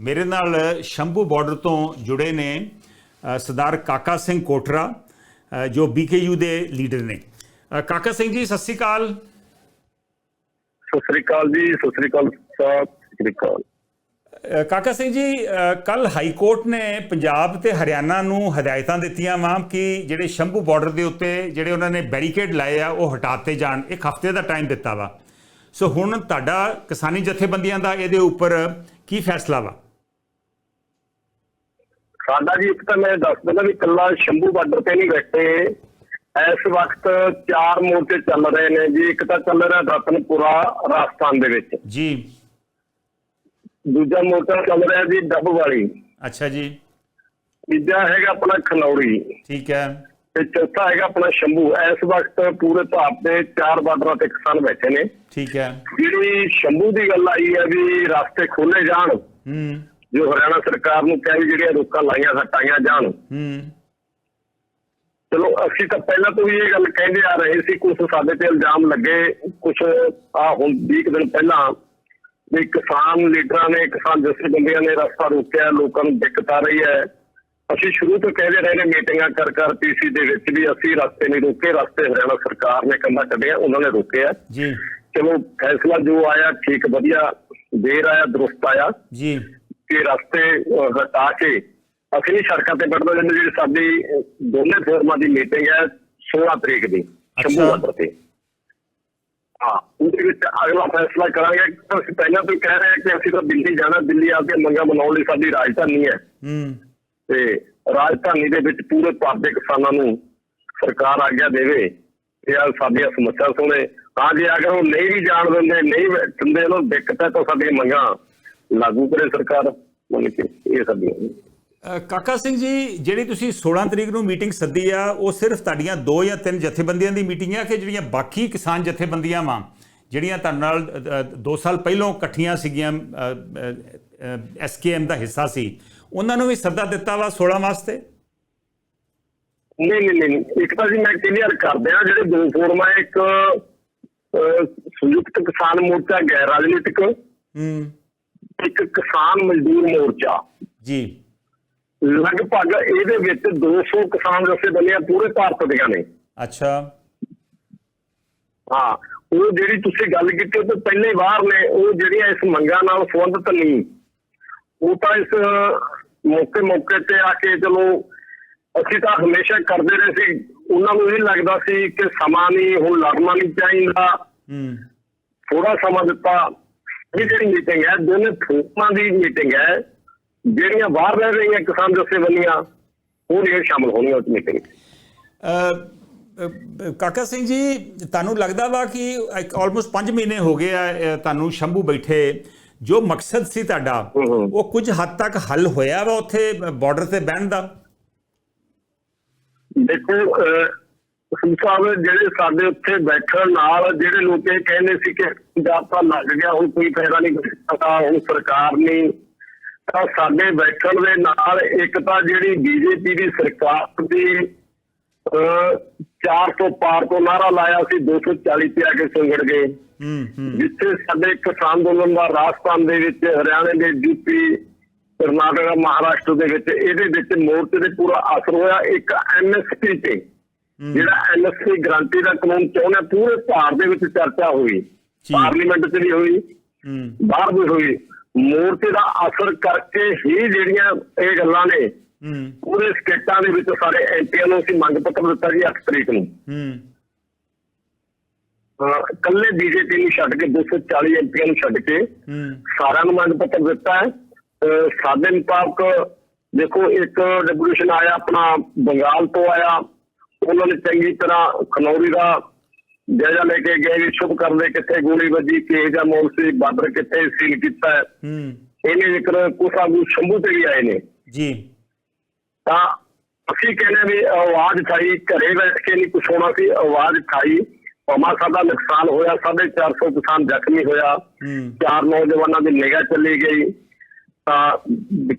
ਮੇਰੇ ਨਾਲ ਸ਼ੰਭੂ ਬਾਰਡਰ ਤੋਂ ਜੁੜੇ ਨੇ ਸਰਦਾਰ ਕਾਕਾ ਸਿੰਘ ਕੋਟਰਾ ਜੋ ਬੀਕੇਯੂ ਦੇ ਲੀਡਰ ਨੇ। ਕਾਕਾ ਸਿੰਘ ਜੀ ਸਤਿ ਸ੍ਰੀ ਅਕਾਲ। ਸਤਿ ਸ੍ਰੀ ਅਕਾਲ ਜੀ ਸਤਿ ਸ੍ਰੀ ਅਕਾਲ ਸਤਿ ਸ੍ਰੀ ਅਕਾਲ। ਕਾਕਾ ਸਿੰਘ ਜੀ ਕੱਲ ਹਾਈ ਕੋਰਟ ਨੇ ਪੰਜਾਬ ਤੇ ਹਰਿਆਣਾ ਨੂੰ ਹਦਾਇਤਾਂ ਦਿੱਤੀਆਂ ਵਾਂ ਕਿ ਜਿਹੜੇ ਸ਼ੰਭੂ ਬਾਰਡਰ ਦੇ ਉੱਤੇ ਜਿਹੜੇ ਉਹਨਾਂ ਨੇ ਬੈਰੀਕੇਡ ਲਾਏ ਆ ਉਹ ਹਟਾਤੇ ਜਾਣ। ਇੱਕ ਹਫ਼ਤੇ ਦਾ ਟਾਈਮ ਦਿੱਤਾ ਵਾ। ਸੋ ਹੁਣ ਤੁਹਾਡਾ ਕਿਸਾਨੀ ਜਥੇਬੰਦੀਆਂ ਦਾ ਇਹਦੇ ਉੱਪਰ ਕੀ ਫੈਸਲਾ ਵਾ? ਸਾਡਾ ਜੀ ਇੱਕ ਤਾਂ ਮੈਂ ਦੱਸ ਦਿੰਦਾ ਵੀ ਕੱਲਾ ਸ਼ੰਭੂ ਬਾਰਡਰ ਤੇ ਨਹੀਂ ਬੈਠੇ। ਇਸ ਵਕਤ ਚਾਰ ਮੋਰਚੇ ਚੱਲ ਰਹੇ ਨੇ ਜੀ। ਇੱਕ ਤਾਂ ਚੱਲ ਰਿਹਾ ਰਤਨਪੁਰਾ ਰਾਜਸਥਾਨ ਦੇ ਵਿੱਚ। ਜੀ। ਦੂਜਾ ਮੋਰਚਾ ਚੱਲ ਰਿਹਾ ਜੀ ਡੱਬ ਵਾਲੀ। ਅੱਛਾ ਜੀ। ਤੀਜਾ ਹੈਗਾ ਆਪਣਾ ਖਨੌਰੀ। ਠੀਕ ਹੈ। ਤੇ ਚੌਥਾ ਹੈਗਾ ਆਪਣਾ ਸ਼ੰਭੂ। ਇਸ ਵਕਤ ਪੂਰੇ ਭਾਰਤ ਦੇ ਚਾਰ ਬਾਰਡਰਾਂ ਤੇ ਕਿਸਾਨ ਬੈਠੇ ਨੇ। ਠੀਕ ਹੈ। ਜਿਹੜੀ ਸ਼ੰਭੂ ਦੀ ਗੱਲ ਆਈ ਹੈ ਵੀ ਰਸਤੇ ਖੋਲੇ ਜਾਣ। ਹੂੰ। ਜੋ ਹਰਿਆਣਾ ਸਰਕਾਰ ਨੂੰ ਕਿਹਾ ਵੀ ਜਿਹੜੀਆਂ ਰੋਕਾਂ ਲਾਈਆਂ ਹਟਾਈਆਂ ਜਾਣ ਹੂੰ। ਚਲੋ ਅਸੀਂ ਤਾਂ ਪਹਿਲਾਂ ਤੋਂ ਹੀ ਇਹ ਗੱਲ ਕਹਿੰਦੇ ਆ ਰਹੇ ਸੀ ਕੁਝ ਸਾਡੇ ਤੇ ਇਲਜ਼ਾਮ ਲੱਗੇ ਕੁਝ ਆ ਹੁਣ 20 ਕੁ ਦਿਨ ਪਹਿਲਾਂ ਵੀ ਕਿਸਾਨ ਲੀਡਰਾਂ ਨੇ ਕਿਸਾਨ ਜਥੇਬੰਦੀਆਂ ਨੇ ਰਸਤਾ ਰੋਕਿਆ ਲੋਕਾਂ ਨੂੰ ਦਿੱਕਤ ਆ ਰਹੀ ਹੈ। ਅਸੀਂ ਸ਼ੁਰੂ ਤੋਂ ਕਹਿੰਦੇ ਰਹੇ ਨੇ ਮੀਟਿੰਗਾਂ ਕਰ ਕਰ ਪੀਸੀ ਦੇ ਵਿੱਚ ਵੀ ਅਸੀਂ ਰਸਤੇ ਨਹੀਂ ਰੋਕੇ ਰਸਤੇ ਹਰਿਆਣਾ ਸਰਕਾਰ ਨੇ ਕੰਦਾ ਕੱਢਿਆ ਉਹਨਾਂ ਨੇ ਰੋਕਿਆ। ਜੀ। ਚਲੋ ਫੈਸਲਾ ਜੋ ਆਇਆ ਠੀਕ ਵਧੀਆ। ਦੇਰ ਆਇਆ ਦਰੁਸਤ ਆਇਆ। ਜੀ। ਕਿ ਰਸਤੇ ਹਟਾ ਕੇ ਅਸੀਂ ਨਹੀਂ ਸੜਕਾਂ ਤੇ ਵੜਨਾ ਜਿੰਨੇ ਜਿਹੜੀ ਸਾਡੀ ਦੋਨੇ ਫੋਰਮਾਂ ਦੀ ਮੀਟਿੰਗ ਹੈ 16 ਤਰੀਕ ਦੀ ਸ਼ੰਭੂ। ਬਾਰਡਰ ਤੇ। ਹਾਂ ਉਹਦੇ ਵਿੱਚ ਅਗਲਾ ਫੈਸਲਾ ਕਰਾਂਗੇ। ਅਸੀਂ ਪਹਿਲਾਂ ਤੋਂ ਕਹਿ ਰਹੇ ਹਾਂ ਕਿ ਅਸੀਂ ਤਾਂ ਦਿੱਲੀ ਜਾਣਾ ਦਿੱਲੀ ਆ ਕੇ ਮੰਗਾਂ ਮਨਾਉਣ ਲਈ ਸਾਡੀ ਰਾਜਧਾਨੀ ਹੈ। ਹੂੰ। ਤੇ ਰਾਜਧਾਨੀ ਦੇ ਵਿੱਚ ਪੂਰੇ ਭਾਰਤ ਦੇ ਕਿਸਾਨਾਂ ਨੂੰ ਸਰਕਾਰ ਆਗਿਆ ਦੇਵੇ ਤੇ ਆ ਸਾਡੀਆਂ ਸਮੱਸਿਆ ਸੁਣੇ। ਤਾਂ ਜੇ ਅਗਰ ਉਹ ਨਹੀਂ ਵੀ ਜਾਣ ਦਿੰਦੇ ਨਹੀਂ ਦਿੰਦੇ ਉਹਨੂੰ ਦਿੱਕਤ ਹੈ ਤਾਂ ਸਾਡੀਆਂ ਮੰਗਾਂ ਲਾਗੂ ਕਰੇ ਸਰਕਾਰ ਮੰਨ ਕੇ ਇਹ ਸਾਡੀਆਂ ਅ, ਕਾਕਾ ਸਿੰਘ ਜੀ ਜਿਹੜੀ ਤੁਸੀਂ 16 ਤਰੀਕ ਨੂੰ ਮੀਟਿੰਗ ਸੱਦੀ ਆ ਉਹ ਸਿਰਫ ਤੁਹਾਡੀਆਂ ਦੋ ਜਾਂ ਤਿੰਨ ਜਥੇਬੰਦੀਆਂ ਦੀ ਮੀਟਿੰਗ ਆ ਕਿ ਜਿਹੜੀਆਂ ਬਾਕੀ ਕਿਸਾਨ ਜਥੇਬੰਦੀਆਂ ਵਾਂ ਜਿਹੜੀਆਂ ਤੁਹਾਡੇ ਨਾਲ 2 ਸਾਲ ਪਹਿਲਾਂ ਇਕੱਠੀਆਂ ਸੀਗੀਆਂ ਐਸਕੇਐਮ ਦਾ ਹਿੱਸਾ ਸੀ ਉਹਨਾਂ ਨੂੰ ਵੀ ਸੱਦਾ ਦਿੱਤਾ ਵਾ 16 ਵਾਸਤੇ? ਨਹੀਂ ਨਹੀਂ ਨਹੀਂ ਇੱਕ ਤਾਂ ਜੀ ਮੈਂ ਕਲੀਅਰ ਕਰ ਦਿਆਂ ਜਿਹੜੇ ਦੋ ਫੋਰਮ ਆ ਇੱਕ ਸੰਯੁਕਤ ਕਿਸਾਨ ਮੋਰਚਾ ਗੈਰ ਰਾਜਨੀਤਿਕ ਹੂੰ। ਇੱਕ ਕਿਸਾਨ ਮਜ਼ਦੂਰ ਮੋਰਚਾ। ਜੀ। ਲਗਭਗ ਇਹਦੇ ਵਿੱਚ 200 ਕਿਸਾਨ ਜਥੇਬੰਦੀਆਂ ਪੂਰੇ ਭਾਰਤ ਦੀਆਂ ਨੇ। ਅੱਛਾ। ਹਾਂ ਉਹ ਜਿਹੜੀ ਤੁਸੀਂ ਗੱਲ ਕੀਤੀ ਉਹ ਤੋਂ ਪਹਿਲੇ ਬਾਹਰ ਨੇ ਉਹ ਜਿਹੜੀਆਂ ਇਸ ਮੰਗਾਂ ਨਾਲ ਸੰਬੰਧਿਤ ਨਹੀਂ ਉਹ ਤਾਂ ਇਸ ਮੌਕੇ ਮੌਕੇ ਤੇ ਆ ਕੇ ਚਲੋ ਅਸੀਂ ਤਾਂ ਹਮੇਸ਼ਾ ਕਰਦੇ ਰਹੇ ਸੀ। ਉਹਨਾਂ ਨੂੰ ਇਹ ਲੱਗਦਾ ਸੀ ਕਿ ਸਮਾਂ ਨਹੀਂ ਹੁਣ ਲੜਨਾ ਨਹੀਂ ਚਾਹੀਦਾ। ਹੂੰ। ਥੋੜਾ ਸਮਾਂ ਦਿੱਤਾ। ਇਹ ਜਿਹੜੀ ਮੀਟਿੰਗ ਹੈ ਦੋਨੇ ਫੋਰਮਾਂ ਦੀ ਮੀਟਿੰਗ ਹੈ ਜਿਹੜੀਆਂ ਬਾਹਰ ਰਹਿ ਰਹੀਆਂ ਕਿਸਾਨ ਜਥੇਬੰਦੀਆਂ ਉਹ ਨਹੀਂ ਸ਼ਾਮਲ ਹੋਣੀਆਂ ਉਸ ਮੀਟਿੰਗ ਕਾਕਾ ਸਿੰਘ ਜੀ ਤੁਹਾਨੂੰ ਲੱਗਦਾ ਵਾ ਕਿ ਆਲਮੋਸਟ 5 ਮਹੀਨੇ ਹੋ ਗਏ ਆ ਤੁਹਾਨੂੰ ਸ਼ੰਭੂ ਬੈਠੇ। ਜੋ ਮਕਸਦ ਸੀ ਤੁਹਾਡਾ। ਉਹ ਕੁਝ ਹੱਦ ਤੱਕ ਹੱਲ ਹੋਇਆ ਵਾ ਉੱਥੇ ਬਾਰਡਰ ਤੇ ਬਹਿਣ ਦਾ? ਦੇਖੋ ਸਾਹਿਬ ਜਿਹੜੇ ਸਾਡੇ ਉੱਥੇ ਬੈਠਣ ਨਾਲ ਜਿਹੜੇ ਲੋਕ ਇਹ ਕਹਿੰਦੇ ਸੀ ਕਿ ਪੰਜਾਬ ਤਾਂ ਲੱਗ ਗਿਆ ਹੁਣ ਕੋਈ ਫਾਇਦਾ ਨਹੀਂ ਪਤਾ ਹੁਣ ਸਰਕਾਰ ਨਹੀਂ। ਤਾਂ ਸਾਡੇ ਬੈਠਣ ਦੇ ਨਾਲ ਇੱਕ ਤਾਂ ਜਿਹੜੀ ਬੀਜੇਪੀ ਦੀ ਸਰਕਾਰ ਦੀ ਅਹ, 400 ਪਾਰ ਤੋਂ ਨਾਰਾ ਲਾਇਆ ਸੀ 240 ਤੇ ਆ ਕੇ ਸੁੰਗੜ ਗਏ। ਹੂੰ ਹੂੰ। ਜਿੱਥੇ ਸਾਡੇ ਕਿਸਾਨ ਅੰਦੋਲਨ ਦਾ ਰਾਜਸਥਾਨ ਦੇ ਵਿੱਚ ਹਰਿਆਣੇ ਦੇ ਯੂਪੀ ਕਰਨਾਟਕ ਮਹਾਰਾਸ਼ਟਰ ਦੇ ਵਿੱਚ ਇਹਦੇ ਵਿੱਚ ਮੋਰਚੇ ਤੇ ਪੂਰਾ ਅਸਰ ਹੋਇਆ। ਇੱਕ ਐਮਐਸਪੀ ਤੇ। ਜਿਹੜਾ ਐਮਐਸਪੀ ਗਰੰਟੀ ਦਾ ਕਾਨੂੰਨ ਚਾਹੁੰਦਾ ਪੂਰੇ ਭਾਰਤ ਦੇ ਵਿੱਚ ਚਰਚਾ ਹੋਈ। ਪਾਰਲੀਮੈਂਟ 'ਚ ਵੀ ਹੋਈ ਬਾਹਰ ਵੀ ਹੋਈ। ਮੋਰਚੇ ਦਾ ਅਸਰ ਕਰਕੇ ਹੀ ਜਿਹੜੀਆਂ ਇਹ ਗੱਲਾਂ ਨੇ ਪੂਰੇ ਸਟੇਟਾਂ ਦੇ ਵਿੱਚ ਸਾਰੇ ਐਮਪੀਆਂ ਨੂੰ ਅਸੀਂ ਮੰਗ ਪੱਤਰ ਦਿੱਤਾ ਜੀ 8 ਤਰੀਕ ਨੂੰ। ਇਕੱਲੇ ਬੀਜੇਪੀ ਨੂੰ ਛੱਡ ਕੇ 240 ਐਮਪੀਆਂ ਨੂੰ ਛੱਡ ਕੇ ਸਾਰਿਆਂ ਨੂੰ ਮੰਗ ਪੱਤਰ ਦਿੱਤਾ ਹੈ। ਸਾਡੇ ਮੁਤਾਬਕ ਦੇਖੋ ਇੱਕ ਡੈਪੂਟੇਸ਼ਨ ਆਇਆ ਆਪਣਾ ਬੰਗਾਲ ਤੋਂ ਆਇਆ। ਉਹਨਾਂ ਨੇ ਚੰਗੀ ਤਰ੍ਹਾਂ ਖਨੌਰੀ ਦਾ ਜਾਇਜ਼ਾ ਲੈ ਕੇ ਗਏ ਵੀ ਸ਼ੁਭ ਕਰਦੇ ਕਿੱਥੇ ਗੋਲੀ ਵੱਜੀ ਕਿਹੋ ਜਿਹਾ ਮੋਲ ਸੀ ਬਾਰਡਰ ਕਿੱਥੇ ਸੀਲ ਕੀਤਾ ਹੈ। ਹੂੰ। ਇਹਨੇ ਜ਼ਿਕਰ ਕੁਛ ਆਗੂ ਸ਼ੰਭੂ ਤੇ ਵੀ ਆਏ ਨੇ। ਜੀ। ਤਾਂ ਅਸੀਂ ਕਹਿੰਦੇ ਵੀ ਆਵਾਜ਼ ਉਠਾਈ ਘਰੇ ਬੈਠ ਕੇ ਨਹੀਂ ਕੁਛ ਹੋਣਾ ਸੀ ਆਵਾਜ਼ ਉਠਾਈ। ਭਾਵੇਂ ਸਾਡਾ ਨੁਕਸਾਨ ਹੋਇਆ 450 ਕਿਸਾਨ ਜ਼ਖਮੀ ਹੋਇਆ। ਚਾਰ ਨੌਜਵਾਨਾਂ ਦੀ ਨਿਗਾਹ ਚੱਲੀ ਗਈ। ਤਾਂ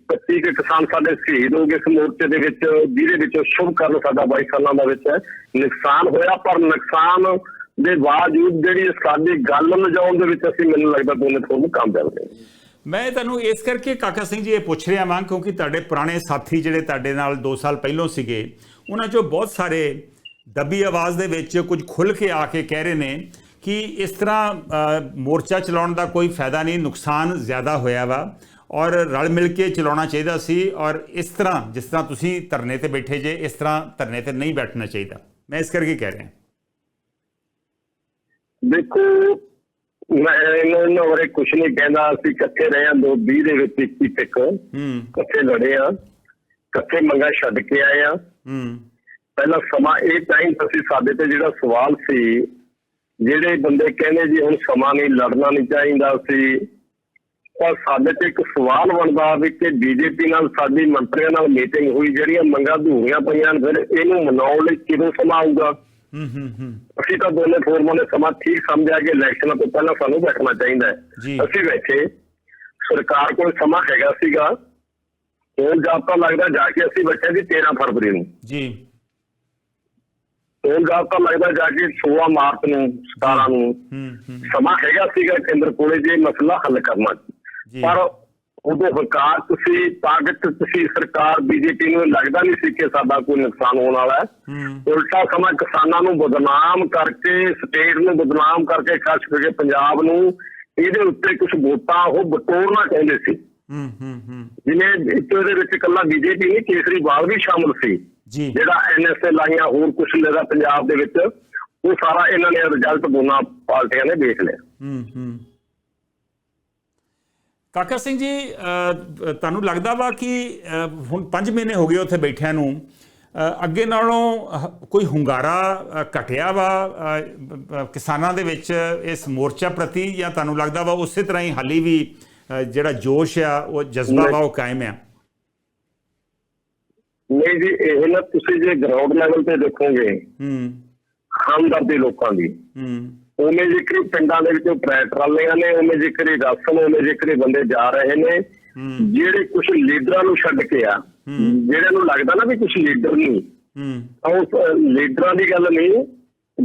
25 ਕੇ ਕਿਸਾਨ ਸਾਡੇ ਸ਼ਹੀਦ ਹੋ ਗਏ ਇਸ ਮੋਰਚੇ ਦੇ ਵਿੱਚ ਜਿਹਦੇ ਵਿੱਚ ਸ਼ੁਭ ਕਰਨ ਸਾਡਾ 22 ਸਾਲਾਂ ਦਾ ਵਿੱਚ ਹੈ। ਨੁਕਸਾਨ ਹੋਇਆ ਪਰ ਨੁਕਸਾਨ ਦੇ ਬਾਵਜੂਦ ਜਿਹੜੀ ਸਾਡੀ ਗੱਲ ਲਿਜਾਉਣ ਦੇ ਵਿੱਚ ਅਸੀਂ ਮੈਨੂੰ ਲੱਗਦਾ ਦੋਨੇ ਤੁਹਾਨੂੰ ਕਾਮਯਾਬ ਰਹੇ ਮੈਂ ਤੁਹਾਨੂੰ ਇਸ ਕਰਕੇ ਕਾਕਾ ਸਿੰਘ ਜੀ ਇਹ ਪੁੱਛ ਰਿਹਾ ਵਾਂ ਕਿਉਂਕਿ ਤੁਹਾਡੇ ਪੁਰਾਣੇ ਸਾਥੀ ਜਿਹੜੇ ਤੁਹਾਡੇ ਨਾਲ 2 ਸਾਲ ਪਹਿਲਾਂ ਸੀਗੇ ਉਹਨਾਂ ਚੋਂ ਬਹੁਤ ਸਾਰੇ ਦੱਬੀ ਆਵਾਜ਼ ਦੇ ਵਿੱਚ ਕੁਝ ਖੁੱਲ ਕੇ ਆ ਕੇ ਕਹਿ ਰਹੇ ਨੇ ਕਿ ਇਸ ਤਰ੍ਹਾਂ ਅ, ਮੋਰਚਾ ਚਲਾਉਣ ਦਾ ਕੋਈ ਫਾਇਦਾ ਨਹੀਂ ਨੁਕਸਾਨ ਜ਼ਿਆਦਾ ਹੋਇਆ ਵਾ। ਔਰ ਰਲ ਮਿਲ ਕੇ ਚਲਾਉਣਾ ਚਾਹੀਦਾ ਸੀ ਔਰ ਇਸ ਤਰ੍ਹਾਂ ਜਿਸ ਤਰ੍ਹਾਂ ਤੁਸੀਂ ਧਰਨੇ ਤੇ ਬੈਠੇ ਜੇ ਇਸ ਤਰ੍ਹਾਂ ਧਰਨੇ ਤੇ ਨਹੀਂ ਬੈਠਣਾ ਚਾਹੀਦਾ। ਮੈਂ ਇਸ ਕਰਕੇ ਕਹਿ ਰਿਹਾ। ਦੇਖੋ ਮੈਂ ਇਹਨਾਂ ਬਾਰੇ ਕੁਝ ਨਹੀਂ ਕਹਿੰਦਾ। ਅਸੀਂ ਇਕੱਠੇ ਰਹੇ ਹਾਂ 2020 ਦੇ ਵਿੱਚ ਇੱਕੀ ਤੱਕ। ਹੂੰ। ਇਕੱਠੇ ਲੜੇ ਆ ਇਕੱਠੇ ਮੰਗਾ ਛੱਡ ਕੇ ਆਏ ਆ ਹੂੰ। ਪਹਿਲਾ ਸਮਾਂ ਇਹ ਟਾਈਮ ਸੀ ਸਾਡੇ ਤੇ ਜਿਹੜਾ ਸਵਾਲ ਸੀ ਜਿਹੜੇ ਬੰਦੇ ਕਹਿੰਦੇ ਜੀ ਹੁਣ ਸਮਾਂ ਨਹੀਂ ਲੜਨਾ ਨਹੀਂ ਚਾਹੀਦਾ ਸੀ ਪਰ ਸਾਡੇ ਤੇ ਇੱਕ ਸਵਾਲ ਬਣਦਾ ਵੀ ਕਿ ਬੀਜੇਪੀ ਨਾਲ ਸਾਡੀ ਮੰਤਰੀਆਂ ਨਾਲ ਮੀਟਿੰਗ ਹੋਈ ਜਿਹੜੀਆਂ ਮੰਗਾਂ ਅਧੂਰੀਆਂ ਪਈਆਂ ਫਿਰ ਇਹਨੂੰ ਮਨਾਉਣ ਲਈ ਕਿਦੋਂ ਸਮਾਂ ਆਊਗਾ? ਹੂੰ ਹੂੰ ਹੂੰ। ਅਸੀਂ ਤਾਂ ਦੋਨੇ ਫੋਰਮਾਂ ਨੇ ਸਮਾਂ ਠੀਕ ਸਮਝਿਆ ਕਿ ਇਲੈਕਸ਼ਨਾਂ ਤੋਂ ਪਹਿਲਾਂ ਸਾਨੂੰ ਬੈਠਣਾ ਚਾਹੀਦਾ। ਹੈ। ਅਸੀਂ ਬੈਠੇ ਸਰਕਾਰ ਕੋਲ ਸਮਾਂ ਹੈਗਾ ਸੀਗਾ ਹੁਣ ਜਾਬਤਾ ਲੱਗਦਾ ਜਾ ਕੇ ਅਸੀਂ ਬੈਠੇ ਸੀ 13 ਫਰਵਰੀ ਨੂੰ। ਜੀ। ਹੁਣ ਜਾਬਤਾ ਲੱਗਦਾ ਜਾ ਕੇ 16 ਮਾਰਚ ਨੂੰ 17 ਨੂੰ ਹੂੰ ਹੂੰ। ਸਮਾਂ ਹੈਗਾ ਸੀਗਾ ਕੇਂਦਰ ਕੋਲੇ ਜੇ ਮਸਲਾ ਹੱਲ ਕਰਨਾ। ਜੀ ਪਰ ਉਦੋਂ ਸਰਕਾਰ ਤੁਸੀਂ ਤਾਕਤ ਤੁਸੀਂ ਸਰਕਾਰ ਬੀਜੇਪੀ ਨੂੰ ਲੱਗਦਾ ਨਹੀਂ ਸੀ ਕਿ ਸਾਡਾ ਕੋਈ ਨੁਕਸਾਨ ਹੋਣ ਵਾਲਾ ਹੈ। ਉਲਟਾ ਸਮਾਂ ਕਿਸਾਨਾਂ ਨੂੰ ਬਦਨਾਮ ਕਰਕੇ ਸਟੇਟ ਨੂੰ ਬਦਨਾਮ ਕਰਕੇ ਖਾਸ ਕਰਕੇ ਪੰਜਾਬ ਨੂੰ ਇਹਦੇ ਉੱਤੇ ਕੁਝ ਵੋਟਾਂ ਉਹ ਬਟੋਰਨਾ ਚਾਹੁੰਦੇ ਸੀ। ਹੂੰ ਹੂੰ ਹੂੰ। ਜਿਵੇਂ ਇਹਦੇ ਵਿੱਚ ਇਕੱਲਾ ਬੀਜੇਪੀ ਨਹੀਂ ਕੇਸਰੀਵਾਲ ਵੀ ਸ਼ਾਮਲ ਸੀ। ਜਿਹੜਾ ਐਨਐਸਏ ਲਾਈਆਂ ਹੋਰ ਕੁਝ ਲੈਦਾ ਪੰਜਾਬ ਦੇ ਵਿੱਚ ਉਹ ਸਾਰਾ ਇਹਨਾਂ ਨੇ ਰਿਜ਼ਲਟ ਦੋਨਾਂ ਪਾਰਟੀਆਂ ਨੇ ਦੇਖ ਲਿਆ। ਹੂੰ ਹੂੰ। ਕਾਕਾ ਸਿੰਘ ਜੀ ਤੁਹਾਨੂੰ ਲੱਗਦਾ ਵਾ ਕਿ ਹੁਣ 5 ਮਹੀਨੇ ਹੋ ਗਏ ਉੱਥੇ ਬੈਠਿਆਂ ਨੂੰ ਅੱਗੇ ਨਾਲੋਂ ਕੋਈ ਹੁੰਗਾਰਾ ਘਟਿਆ ਵਾ ਕਿਸਾਨਾਂ ਦੇ ਵਿੱਚ ਇਸ ਮੋਰਚਾ ਪ੍ਰਤੀ ਜਾਂ ਤੁਹਾਨੂੰ ਲੱਗਦਾ ਵਾ ਉਸੇ ਤਰ੍ਹਾਂ ਹੀ ਹਾਲੀ ਵੀ ਜਿਹੜਾ ਜੋਸ਼ ਆ ਉਹ ਜਜ਼ਬਾ ਵਾ ਉਹ ਕਾਇਮ ਆ? ਨਹੀਂ ਜੀ ਇਹ ਨਾ ਤੁਸੀਂ ਜੇ ਗਰਾਊਂਡ ਲੈਵਲ ਤੇ ਦੇਖੋਗੇ ਹੂੰ। ਹਮਦਰਦੀ ਲੋਕਾਂ ਦੀ। ਹੂੰ। ਉਵੇਂ ਜ਼ਿਕਰ ਪਿੰਡਾਂ ਦੇ ਵਿੱਚੋਂ ਟਰੈਕਟਰਾਲੀਆਂ ਨੇ ਉਵੇਂ ਜ਼ਿਕਰ ਰਸਮ ਉਵੇਂ ਜ਼ਿਕਰ ਬੰਦੇ ਜਾ ਰਹੇ ਨੇ। ਜਿਹੜੇ ਕੁਝ ਲੀਡਰਾਂ ਨੂੰ ਛੱਡ ਕੇ ਆ ਜਿਹੜਿਆਂ ਨੂੰ ਲੱਗਦਾ ਨਾ ਵੀ ਕੁਝ ਲੀਡਰ ਨਹੀਂ ਹੂੰ। ਅ, ਲੀਡਰਾਂ ਦੀ ਗੱਲ ਨਹੀਂ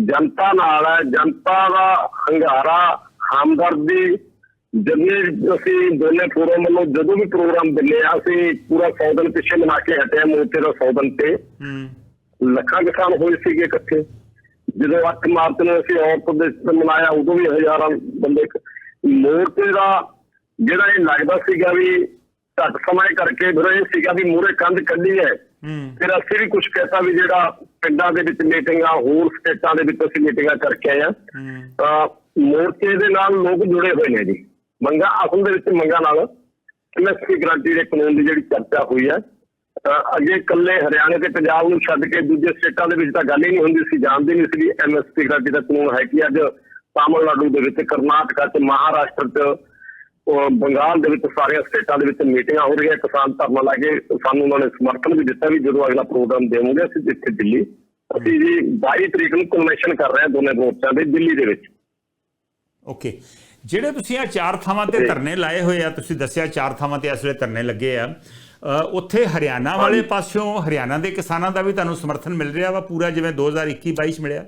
ਜਨਤਾ ਨਾਲ ਹੈ ਜਨਤਾ ਦਾ ਹੰਗਾਰਾ ਹਮਦਰਦੀ ਜਿੰਨੇ ਅਸੀਂ ਦੋਨੇ ਫੋਰਮ ਵੱਲੋਂ ਜਦੋਂ ਵੀ ਪ੍ਰੋਗਰਾਮ ਦਿੰਦੇ ਆ ਅਸੀਂ ਪੂਰਾ 100 ਦਿਨ ਪਿੱਛੇ ਮਨਾ ਕੇ ਹਟੇ ਹਾਂ ਮੋਰਚੇ ਦਾ 100 ਦਿਨ ਤੇ। ਹੂੰ। ਲੱਖਾਂ ਕਿਸਾਨ ਹੋਏ ਸੀਗੇ ਇਕੱਠੇ। ਜਦੋਂ 8 ਮਾਰਚ ਨੂੰ ਅਸੀਂ ਔਰਤ ਦੇ ਮਨਾਇਆ ਉਦੋਂ ਵੀ ਹਜ਼ਾਰਾਂ ਬੰਦੇ ਮੋਰਚੇ ਦਾ ਜਿਹੜਾ ਇਹ ਲੱਗਦਾ ਸੀਗਾ ਵੀ ਘੱਟ ਸਮਾਂ ਕਰਕੇ ਫਿਰ ਇਹ ਸੀਗਾ ਵੀ ਮੂਰੇ ਕੰਧ ਕੱਢੀ ਹੈ। ਫਿਰ ਅਸੀਂ ਵੀ ਕੁਝ ਕਹਿਤਾ ਵੀ ਜਿਹੜਾ ਪਿੰਡਾਂ ਦੇ ਵਿੱਚ ਮੀਟਿੰਗਾਂ ਹੋਰ ਸਟੇਟਾਂ ਦੇ ਵਿੱਚ ਅਸੀਂ ਮੀਟਿੰਗਾਂ ਕਰਕੇ ਆਏ ਆ ਤਾਂ ਮੋਰਚੇ ਦੇ ਨਾਲ ਲੋਕ ਜੁੜੇ ਹੋਏ ਨੇ ਜੀ। ਮੰਗਾ ਅਸਲ ਦੇ ਵਿੱਚ ਮੰਗਾ ਨਾਲ। ਐਮਐਸਪੀ ਗਰੰਟੀ ਦੇ ਕਾਨੂੰਨ ਦੀ ਜਿਹੜੀ ਚਰਚਾ ਹੋਈ ਹੈ ਤਾਂ ਅੱਗੇ ਇਕੱਲੇ ਹਰਿਆਣੇ ਤੇ ਪੰਜਾਬ ਨੂੰ ਛੱਡ ਕੇ ਦੂਜੇ ਸਟੇਟਾਂ ਦੇ ਵਿੱਚ ਤਾਂ ਗੱਲ ਹੀ ਨਹੀਂ ਹੁੰਦੀ ਸੀ ਜਾਣਦੇ ਨਹੀਂ ਸੀ ਐਮਐਸਪੀ ਦਾ ਕਾਨੂੰਨ ਹੈ ਕਿ ਅੱਜ ਤਾਮਿਲਨਾਡੂ ਦੇ ਵਿੱਚ ਕਰਨਾਟਕਾ ਚ ਮਹਾਰਾਸ਼ਟਰ ਚ ਉਹ ਬੰਗਾਲ ਦੇ ਵਿੱਚ ਸਾਰੀਆਂ ਸਟੇਟਾਂ ਦੇ ਵਿੱਚ ਮੀਟਿੰਗਾਂ ਹੋ ਰਹੀਆਂ। ਕਿਸਾਨ ਧਰਨਾ ਲਾ ਕੇ ਸਾਨੂੰ ਉਹਨਾਂ ਨੇ ਸਮਰਥਨ ਵੀ ਦਿੱਤਾ ਵੀ ਜਦੋਂ ਅਗਲਾ ਪ੍ਰੋਗਰਾਮ ਦੇਵਾਂਗੇ ਅਸੀਂ ਇੱਥੇ ਦਿੱਲੀ। ਅਸੀਂ ਜੀ 22 ਤਰੀਕ ਨੂੰ ਕਨਵੈਨਸ਼ਨ ਕਰ ਰਹੇ ਹਾਂ ਦੋਨੇ ਮੋਰਚਿਆਂ ਦੇ ਦਿੱਲੀ ਦੇ ਵਿੱਚ। ਓਕੇ ਜਿਹੜੇ ਤੁਸੀਂ ਆ ਚਾਰ ਥਾਵਾਂ ਤੇ। ਧਰਨੇ ਲਾਏ ਹੋਏ ਆ ਤੁਸੀਂ ਦੱਸਿਆ ਚਾਰ ਥਾਵਾਂ ਤੇ ਇਸ ਵੇਲੇ ਧਰਨੇ ਲੱਗੇ ਆ। ਉੱਥੇ ਹਰਿਆਣਾ ਵਾਲੇ ਪਾਸਿਓਂ ਹਰਿਆਣਾ ਦੇ ਕਿਸਾਨਾਂ ਦਾ ਵੀ ਤੁਹਾਨੂੰ ਸਮਰਥਨ ਮਿਲ ਰਿਹਾ ਵਾ ਪੂਰਾ ਜਿਵੇਂ 2021 22 ਚ ਮਿਲਿਆ?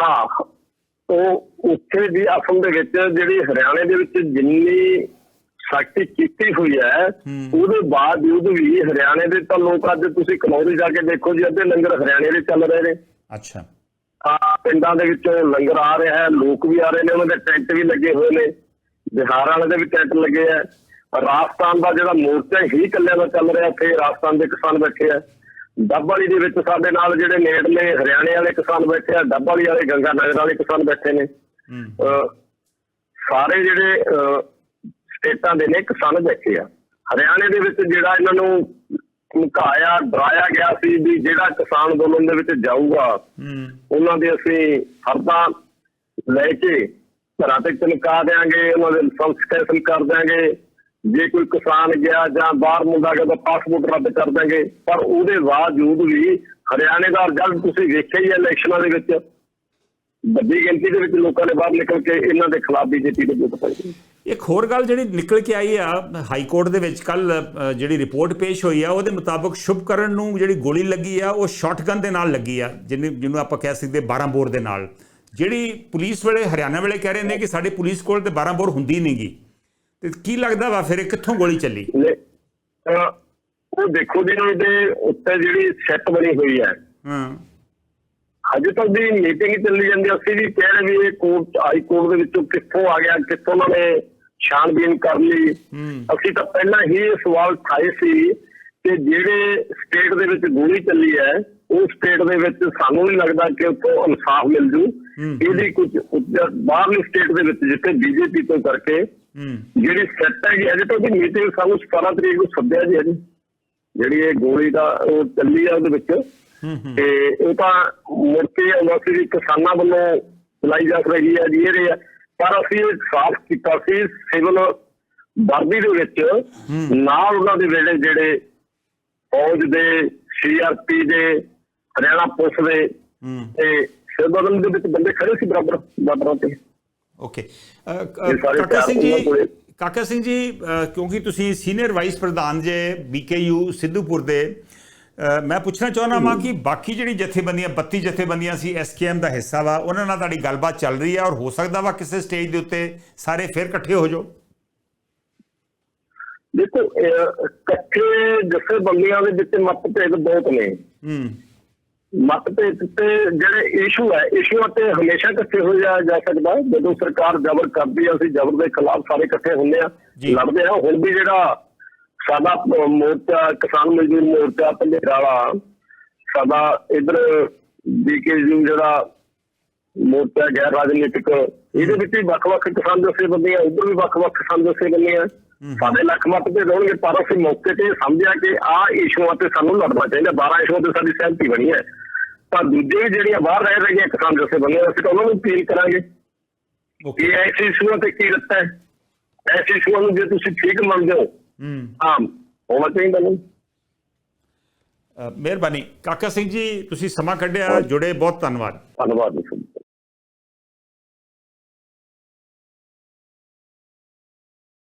ਹਾਂ ਉਹ ਉੱਥੇ ਵੀ ਅਸਲ ਦੇ ਵਿੱਚ ਜਿਹੜੀ ਹਰਿਆਣੇ ਦੇ ਵਿੱਚ ਜਿੰਨੀ ਸਖਤੀ ਕੀਤੀ ਹੋਈ ਹੈ। ਉਹਦੇ ਬਾਵਜੂਦ ਵੀ ਹਰਿਆਣੇ ਦੇ ਤਾਂ ਲੋਕ ਅੱਜ ਤੁਸੀਂ ਕਨੌਰੀ ਜਾ ਕੇ ਦੇਖੋ ਜੀ ਅੱਧੇ ਲੰਗਰ ਹਰਿਆਣੇ ਦੇ ਚੱਲ ਰਹੇ ਨੇ। ਅੱਛਾ। ਆ ਪਿੰਡਾਂ ਦੇ ਵਿੱਚੋਂ ਲੰਗਰ ਆ ਰਿਹਾ ਹੈ ਲੋਕ ਵੀ ਆ ਰਹੇ ਨੇ ਉਹਨਾਂ ਦੇ ਟੈਂਟ ਵੀ ਲੱਗੇ ਹੋਏ ਨੇ। ਬਿਹਾਰ ਵਾਲੇ ਦੇ ਵੀ ਟੈਂਟ ਲੱਗੇ ਆ। ਰਾਜਸਥਾਨ ਦਾ ਜਿਹੜਾ ਮੋਰਚਾ ਹੀ ਇਕੱਲਿਆਂ ਦਾ ਚੱਲ ਰਿਹਾ ਉੱਥੇ ਰਾਜਸਥਾਨ ਦੇ ਕਿਸਾਨ ਬੈਠੇ ਆ। ਡੱਬ ਵਾਲੀ ਦੇ ਵਿੱਚ ਸਾਡੇ ਨਾਲ ਜਿਹੜੇ ਨੇੜਲੇ ਹਰਿਆਣੇ ਵਾਲੇ ਕਿਸਾਨ ਬੈਠੇ ਆ ਡੱਬ ਵਾਲੀ ਗੰਗਾ ਨਗਰ ਵਾਲੇ ਕਿਸਾਨ ਬੈਠੇ ਨੇ। ਸਾਰੇ ਜਿਹੜੇ ਸਟੇਟਾਂ ਦੇ ਨੇ ਕਿਸਾਨ ਬੈਠੇ ਆ। ਹਰਿਆਣੇ ਦੇ ਵਿੱਚ ਜਿਹੜਾ ਇਹਨਾਂ ਨੂੰ ਧਮਕਾਇਆ ਡਰਾਇਆ ਗਿਆ ਸੀ ਵੀ ਜਿਹੜਾ ਕਿਸਾਨ ਅੰਦੋਲਨ ਦੇ ਵਿੱਚ ਜਾਊਗਾ ਉਹਨਾਂ ਦੇ ਅਸੀਂ ਹਰਦਾ ਲੈ ਕੇ ਘਰਾਂ ਤੇ ਚਮਕਾ ਦੇਾਂਗੇ ਉਹਨਾਂ ਦੇ ਲਾਇਸੈਂਸ ਕੈਂਸਲ ਕਰ ਦਿਆਂਗੇ। ਜੇ ਕੋਈ ਕਿਸਾਨ ਗਿਆ ਜਾਂ ਬਾਹਰ ਮੁੰਡਾ ਗਿਆ ਤਾਂ ਪਾਸਪੋਰਟ ਰੱਦ ਕਰ ਦਾਂਗੇ ਪਰ ਉਹਦੇ ਬਾਵਜੂਦ ਵੀ ਹਰਿਆਣੇ ਦਾ ਰਿਜ਼ਲਟ ਤੁਸੀਂ ਵੇਖਿਆ ਹੀ ਹੈ ਇਲੈਕਸ਼ਨਾਂ ਦੇ ਵਿੱਚ। ਵੱਡੀ ਗਿਣਤੀ ਦੇ ਵਿੱਚ ਲੋਕਾਂ ਨੇ ਬਾਹਰ ਨਿਕਲ ਕੇ ਇਹਨਾਂ ਦੇ ਖਿਲਾਫ ਬੀਜੇਪੀ ਦੇ ਵੋਟ ਪਾਈ। ਇੱਕ ਹੋਰ ਗੱਲ ਜਿਹੜੀ ਨਿਕਲ ਕੇ ਆਈ ਆ, ਹਾਈ ਕੋਰਟ ਦੇ ਵਿੱਚ ਕੱਲ ਜਿਹੜੀ ਰਿਪੋਰਟ ਪੇਸ਼ ਹੋਈ ਆ, ਉਹਦੇ ਮੁਤਾਬਕ ਸ਼ੁਭਕਰਨ ਨੂੰ ਜਿਹੜੀ ਗੋਲੀ ਲੱਗੀ ਆ, ਉਹ ਸ਼ਾਟਗਨ ਦੇ ਨਾਲ ਲੱਗੀ ਆ ਜਿਹਨੂੰ ਜਿਹਨੂੰ ਆਪਾਂ ਕਹਿ ਸਕਦੇ 12 ਬੋਰ ਦੇ ਨਾਲ। ਜਿਹੜੀ ਪੁਲਿਸ ਵੇਲੇ, ਹਰਿਆਣਾ ਵੇਲੇ ਕਹਿ ਰਹੇ ਨੇ ਕਿ ਸਾਡੇ ਪੁਲਿਸ ਕੋਲ ਤੇ 12 ਬੋਰ ਹੁੰਦੀ ਨਹੀਂਗੀ ਤੇ ਕੀ ਲੱਗਦਾ ਵਾ ਫਿਰ ਇਹ ਕਿੱਥੋਂ ਗੋਲੀ ਚੱਲੀ? ਉਹ ਦੇਖੋ ਜੀ ਇਹਦੇ ਉੱਤੇ ਜਿਹੜੀ ਸੈੱਟ ਬਣੀ ਹੋਈ ਹੈ। ਹਾਂ। ਅਜੇ ਤੱਕ ਦੀ ਮੀਟਿੰਗ ਚੱਲੀ ਜਾਂਦੀ। ਅਸੀਂ ਵੀ ਕਹਿ ਰਹੇ ਵੀ ਇਹ ਕੋਰਟ ਹਾਈ ਕੋਰਟ ਦੇ ਵਿੱਚੋਂ ਕਿੱਥੋਂ ਆ ਗਿਆ ਕਿੱਥੋਂ ਉਹਨਾਂ ਨੇ ਛਾਣਬੀਨ ਕਰ ਲਈ। ਅਸੀਂ ਤਾਂ ਪਹਿਲਾਂ ਹੀ ਇਹ ਸਵਾਲ ਉਠਾਏ ਸੀ ਕਿ ਜਿਹੜੇ ਸਟੇਟ ਦੇ ਵਿੱਚ ਗੋਲੀ ਚੱਲੀ ਹੈ ਉਹ ਸਟੇਟ ਦੇ ਵਿੱਚ ਸਾਨੂੰ ਨਹੀਂ ਲੱਗਦਾ ਕਿ ਉੱਥੋਂ ਇਨਸਾਫ ਮਿਲ ਜੂ। ਇਹਦੀ ਕੁਝ ਬਾਹਰਲੀ ਸਟੇਟ ਦੇ ਵਿੱਚ ਜਿੱਥੇ ਬੀਜੇਪੀ ਤੋਂ ਕਰਕੇ ਜਿਹੜੀ ਸੈੱਟ ਹੈਗੀ ਅਜੇ ਤੱਕ ਦੀ ਮੀਟਿੰਗ ਸਾਨੂੰ 17 ਤਰੀਕ ਨੂੰ ਸੱਦਿਆ ਜੀ ਅਜੇ। ਜਿਹੜੀ ਇਹ ਗੋਲੀ ਦਾ ਉਹ ਚੱਲੀ ਆ ਉਹਦੇ ਵਿੱਚ। ਹੂੰ ਹੂੰ। ਤੇ ਉਹ ਤਾਂ ਮੁੜ ਕੇ ਵੀ ਕਿਸਾਨਾਂ ਵੱਲੋਂ ਚਲਾਈ ਜਾ ਰਹੀ ਹੈ ਜੀ ਇਹ ਪਰ ਅਸੀਂ ਸਾਫ਼ ਕੀਤਾ ਸੀ ਸਿਵਲ ਵਰਦੀ ਦੇ ਵਿੱਚ ਨਾਲ ਉਹਨਾਂ ਦੇ ਵੇਲੇ ਜਿਹੜੇ ਫੌਜ ਦੇ ਸੀਆਰਪੀ ਦੇ ਹਰਿਆਣਾ ਪੁਲਿਸ ਦੇ ਹੂੰ। ਤੇ ਸਿਵਲ ਦੇ ਵਿੱਚ ਬੰਦੇ ਖੜੇ ਸੀ ਬਰਾਬਰ ਬਾਰਡਰਾਂ ਤੇ। ਓਕੇ ਕਾਕਾ ਸਿੰਘ ਜੀ। ਕਾਕਾ ਸਿੰਘ ਜੀ ਕਿਉਂਕਿ ਤੁਸੀਂ ਸੀਨੀਅਰ ਵਾਈਸ ਪ੍ਰਧਾਨ ਜੇ ਬੀਕੇਯੂ ਸਿੱਧੂਪੁਰ ਦੇ ਮੈਂ ਪੁੱਛਣਾ ਚਾਹੁੰਦਾ ਹਾਂ ਕਿ ਬਾਕੀ ਜਿਹੜੀ ਜਥੇਬੰਦੀਆਂ 32 ਜਥੇਬੰਦੀਆਂ ਸੀ ਐਸਕੇਐਮ ਦਾ ਹਿੱਸਾ ਵਾ ਉਹਨਾਂ ਨਾਲ ਤੁਹਾਡੀ ਗੱਲਬਾਤ ਚੱਲ ਰਹੀ ਹੈ ਔਰ ਹੋ ਸਕਦਾ ਵਾ ਕਿਸੇ ਸਟੇਜ ਦੇ ਉੱਤੇ ਸਾਰੇ ਫਿਰ ਇਕੱਠੇ ਹੋ ਜਾਓ? ਦੇਖੋ ਅਹ, ਇਕੱਠੇ ਜੱਸੇ ਬੰਦੀਆਂ ਦੇ ਵਿੱਚ ਮਤਭੇਦ ਬਹੁਤ ਨੇ। ਹੂੰ। ਮਤਭੇਦ ਤੇ ਜਿਹੜੇ ਇਸ਼ੂ ਹੈ ਇਸ਼ੂਆਂ ਤੇ ਹਮੇਸ਼ਾ ਇਕੱਠੇ ਹੋ ਜਾ ਜਾ ਸਕਦਾ ਜਦੋਂ ਸਰਕਾਰ ਜ਼ਬਰ ਕਰਦੀ ਹੈ ਅਸੀਂ ਜ਼ਬਰ ਦੇ ਖਿਲਾਫ ਸਾਰੇ ਇਕੱਠੇ ਹੁੰਦੇ ਆ। ਲੜਦੇ ਆ ਹੁਣ ਵੀ ਜਿਹੜਾ ਸਾਡਾ ਮੋਰਚਾ ਕਿਸਾਨ ਮਜ਼ਦੂਰ ਮੋਰਚਾ ਪੰਜੇਰਾ ਵਾਲਾ ਸਾਡਾ ਇਧਰ ਬੀਕੇਯੂ ਜਿਹੜਾ ਮੋਰਚਾ ਗੈਰ ਰਾਜਨੀਤਿਕ ਇਹਦੇ ਵਿੱਚ ਵੀ ਵੱਖ-ਵੱਖ ਕਿਸਾਨ ਜਥੇਬੰਦੀਆਂ ਉਧਰ ਵੀ ਵੱਖ-ਵੱਖ ਕਿਸਾਨ ਜਥੇਬੰਦੀਆਂ ਸਾਡੇ ਲੱਖ ਮਤ ਤੇ ਹੋਣਗੇ ਪਰ ਅਸੀਂ ਮੌਕੇ ਤੇ ਸਮਝਿਆ ਕਿ ਆਹ ਇਸ਼ੂਆਂ ਤੇ ਸਾਨੂੰ ਲੜਨਾ ਚਾਹੀਦਾ। 12 ਇਸ਼ੂਆਂ ਤੇ ਸਾਡੀ ਸਹਿਮਤੀ ਬਣੀ ਹੈ। ਪਰ ਦੂਜੇ ਵੀ ਜਿਹੜੀਆਂ ਬਾਹਰ ਰਹਿ ਰਹੀਆਂ ਕਿਸਾਨ ਜਥੇਬੰਦੀਆਂ ਅਸੀਂ ਤਾਂ ਉਹਨਾਂ ਨੂੰ ਅਪੀਲ ਕਰਾਂਗੇ। ਕਿ ਐਸੇ ਇਸ਼ੂਆਂ ਤੇ ਕੀ ਰੱਤਾ ਹੈ? ਐਸੇ ਇਸ਼ੂਆਂ ਨੂੰ ਜੇ ਤੁਸੀਂ ਠੀਕ ਮੰਨਦੇ ਹੋ ਹੂੰ। ਹਾਂ ਹੋਣਾ ਚਾਹੀਦਾ ਨਹੀਂ ਮਿਹਰਬਾਨੀ। ਕਾਕਾ ਸਿੰਘ ਜੀ ਤੁਸੀਂ ਸਮਾਂ ਕੱਢਿਆ ਜੁੜੇ ਬਹੁਤ ਧੰਨਵਾਦ। ਧੰਨਵਾਦ ਜੀ।